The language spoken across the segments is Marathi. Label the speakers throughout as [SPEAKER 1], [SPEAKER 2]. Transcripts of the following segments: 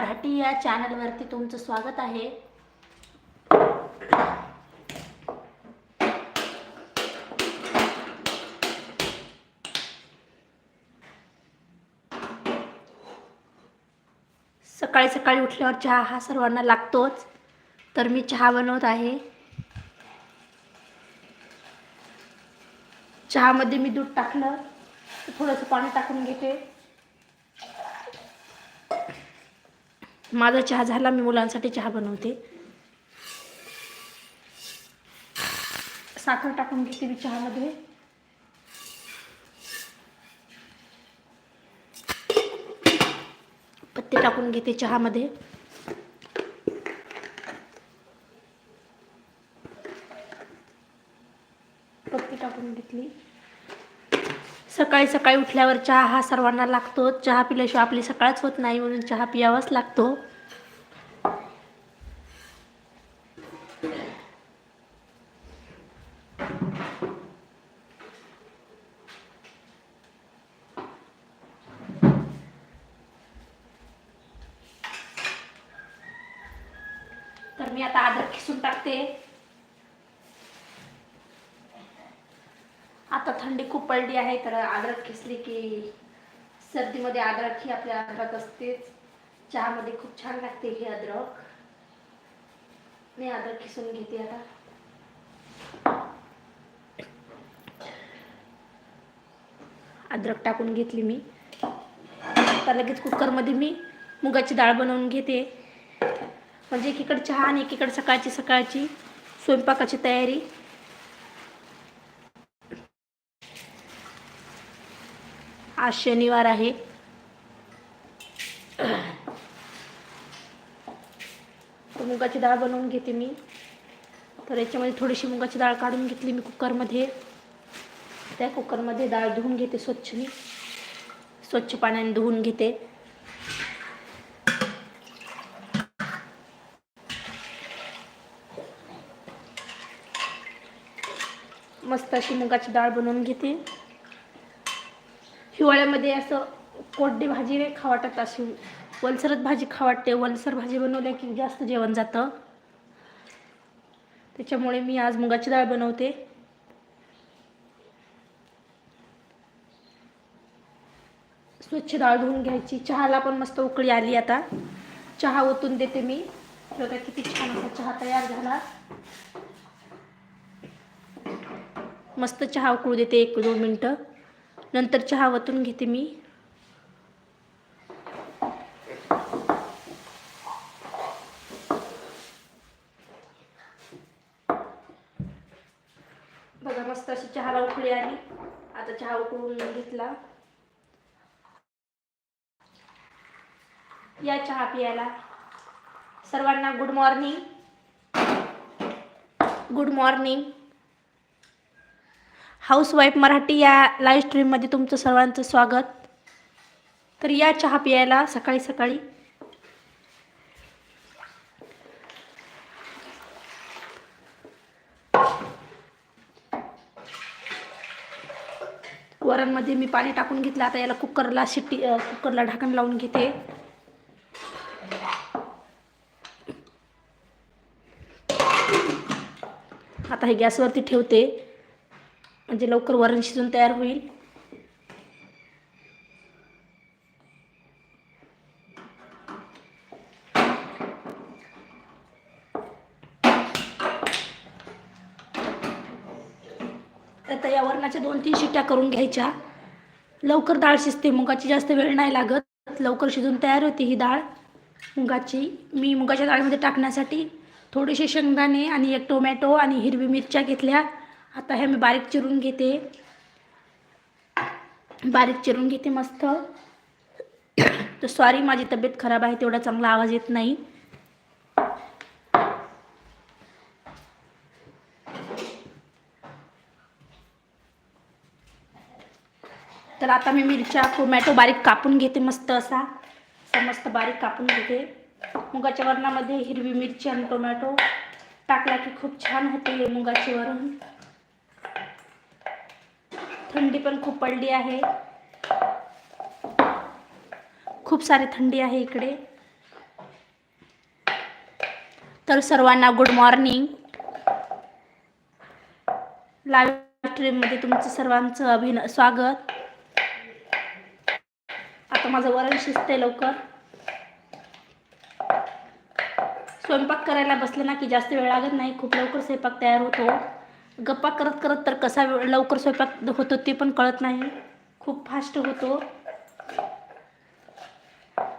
[SPEAKER 1] मराठी या चॅनलवरती तुमचं स्वागत आहे. सकाळी सकाळी उठल्यावर चहा हा सर्वांना लागतोच तर मी चहा बनवत आहे. चहामध्ये मी दूध टाकलं थोडंसं पाणी टाकून घेते. माझा चहा झाला मी मुलांसाठी चहा बनवते. साखर टाकून घेते मी चहामध्ये. पत्ते टाकून घेते चहामध्ये पत्ती टाकून घेतली सकाळी सकाळी उठल्यावर चहा हा सर्वांना लागतो. चहा पिल्याशिवाय आपली सकाळच होत नाही म्हणून चहा पियावाच लागतो. तर मी आता आदर खिसून टाकते. थंडी खूप पडली आहे तर अद्रक खिसली की सर्दीमध्ये अद्रक ही आपल्या अद्रक असतेच. चहामध्ये खूप छान लागते हे अद्रक. मी अद्रक खिसून घेते आता. अद्रक टाकून घेतली मी. आता लगेच कुकरमध्ये मी मुगाची डाळ बनवून घेते. म्हणजे एकीकडे चहा आणि एकीकडे सकाळची सकाळची स्वयंपाकाची तयारी. आज शनिवार आहे. मुगाची डाळ बनवून घेते मी. तर याच्यामध्ये थोडीशी मुगाची डाळ काढून घेतली मी कुकरमध्ये. त्या कुकरमध्ये डाळ धुवून घेते स्वच्छ मी. स्वच्छ पाण्याने धुवून घेते. मस्त अशी मुगाची डाळ बनवून घेते. हिवाळ्यामध्ये असं कोरडी भाजी नाही खा वाटत अशी. वलसरच भाजी खा वाटते. वलसर भाजी बनवल्या की जास्त जेवण जातं. त्याच्यामुळे मी आज मुगाची डाळ बनवते. स्वच्छ डाळ धुवून घ्यायची. चहाला पण मस्त उकळी आली आता. चहा ओतून देते मी. बघा किती छान असा चहा तयार झाला. मस्त चहा उकळू देते एक दोन मिनटं. नंतर चहा वतून घेते मी. बघा मस्त अशी चहाला उकळी आली. आता चहा उकळून घेतला. या चहा पियाला. सर्वांना good morning good morning housewife Marathi live live स्ट्रीममध्ये तुमचं सर्वांचं स्वागत. तर या चहा प्यायला सकाळी सकाळी. वरणमध्ये मी पाणी टाकून घेतलं. आता याला कुकरला शिट्टी कुकरला ढाकण लावून घेते. आता हे गॅसवरती ठेवते. म्हणजे लवकर वरण शिजून तयार होईल. आता या वरणाच्या दोन तीन शिट्ट्या करून घ्यायच्या. लवकर डाळ शिजते मुगाची जास्त वेळ नाही लागत. लवकर शिजून तयार होते ही डाळ. मुगाची मी मुगाच्या डाळीमध्ये टाकण्यासाठी थोडेसे शेंगदाणे आणि एक टोमॅटो आणि हिरवी मिरच्या घेतल्या. आता हे मी बारीक चिरून घेते. बारीक चिरून घेते मस्त. तर सॉरी माझी तब्येत खराब आहे तेवढा चांगला आवाज येत नाही. तर आता मी मिरच्या टोमॅटो बारीक कापून घेते मस्त असा. असा मस्त बारीक कापून घेते. मुगाच्या वरणामध्ये हिरवी मिरची आणि टोमॅटो टाकला की खूप छान होते हे मुगाचे वरण. थंडी पण खूप पडली आहे. खूप सारी थंडी आहे इकडे. तर सर्वांना गुड मॉर्निंग लाईव्ह स्ट्रीममध्ये तुमचं सर्वांचं अभिन स्वागत. आता माझं वरण शिजते लवकर. स्वयंपाक करायला बसले ना की जास्त वेळ लागत नाही. खूप लवकर स्वयंपाक तयार होतो. गप्पा करत करत तर कसा लवकर स्वयंपाक होतो ते पण कळत नाही. खूप फास्ट होतो.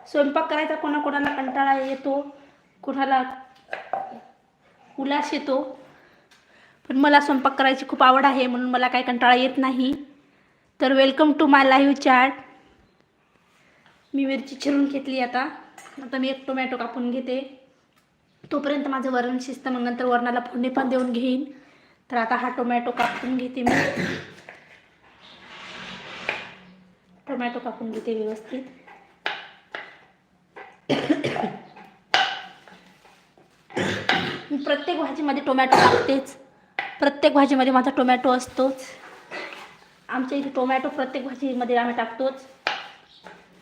[SPEAKER 1] स्वयंपाक करायचा कोणाकोणाला कंटाळा येतो कोणाला उल्हास येतो. पण मला स्वयंपाक करायची खूप आवड आहे म्हणून मला काही कंटाळा येत नाही. तर welcome to my live chat मी मिरची चिरून घेतली आता. आता मी एक टोमॅटो कापून घेते. तोपर्यंत माझं वरण शिजतं मग नंतर वरणाला फोडणी पण देऊन घेईन. तर आता हा टोमॅटो कापून घेते मी. टोमॅटो कापून घेते व्यवस्थित. मी प्रत्येक भाजीमध्ये टोमॅटो टाकतेच. प्रत्येक भाजीमध्ये माझा टोमॅटो असतोच. आमच्या इथे टोमॅटो प्रत्येक भाजीमध्ये आम्ही टाकतोच.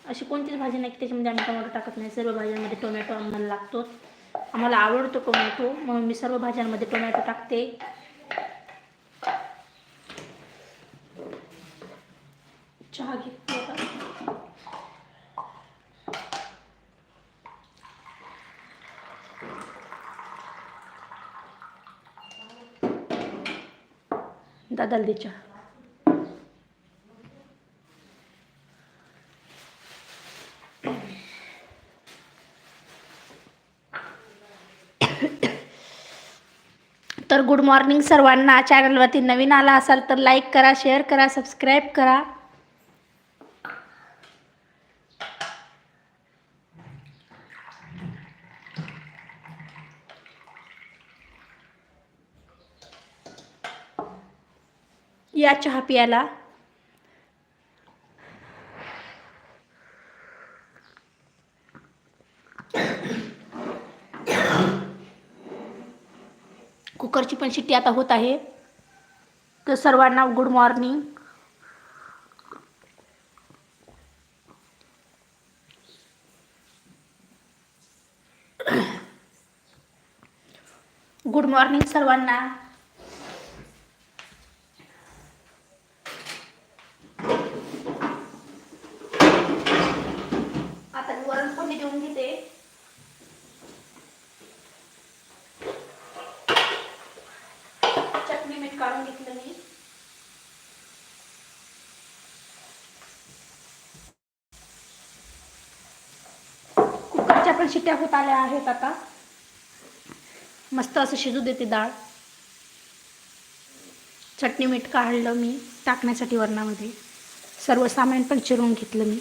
[SPEAKER 1] अशी कोणतीच भाजी नाही की त्याच्यामध्ये आम्ही टोमॅटो टाकत नाही. सर्व भाज्यांमध्ये टोमॅटो आम्हाला लागतोच. आम्हाला आवडतो टोमॅटो म्हणून मी सर्व भाज्यांमध्ये टोमॅटो टाकते. चहा घेतली आता दादाला दे चहा. तर गुड मॉर्निंग सर्वांना. चॅनलवरती नवीन आला असाल तर लाईक करा शेअर करा सबस्क्राईब करा. या चहा प्यायला कुकरची पण शिट्टी आता होत आहे. तर सर्वांना गुड मॉर्निंग गुड मॉर्निंग सर्वांना आता मी वरण फोडणी देऊन घेते चटणी मीठ काढून घेतलं मी. कुकरच्या पण शिट्ट्या होत आल्या आहेत आता. मस्त असं शिजू देते डाळ. चटणी मीठ काढलं मी टाकण्यासाठी वरणामध्ये. सर्व सामान पण चिरून घेतलं मी.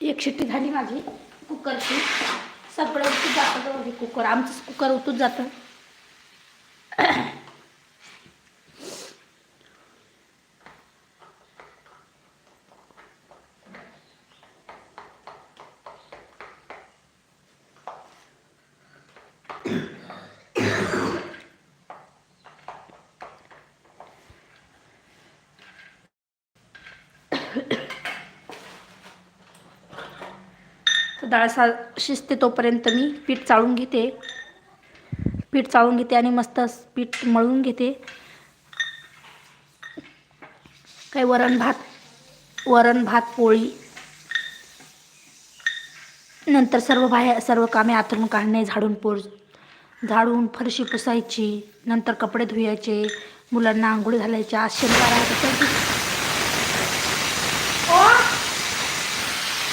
[SPEAKER 1] एक शिट्टी झाली माझी कुकरची. सगळं उतूच जातं कुकर आमचंच कुकर उतूच जातं. डाळ सा शिजते तोपर्यंत मी पीठ चाळून घेते. पीठ चाळून घेते आणि मस्त पीठ मळून घेते. काही वरण भात वरण भात पोळी. नंतर सर्व बाहेर सर्व कामे आतरून काढणे झाडून पोर झाडून फरशी पुसायची. नंतर कपडे धुवायचे मुलांना आंघोळी घालायच्या आज शनिवार आहे तर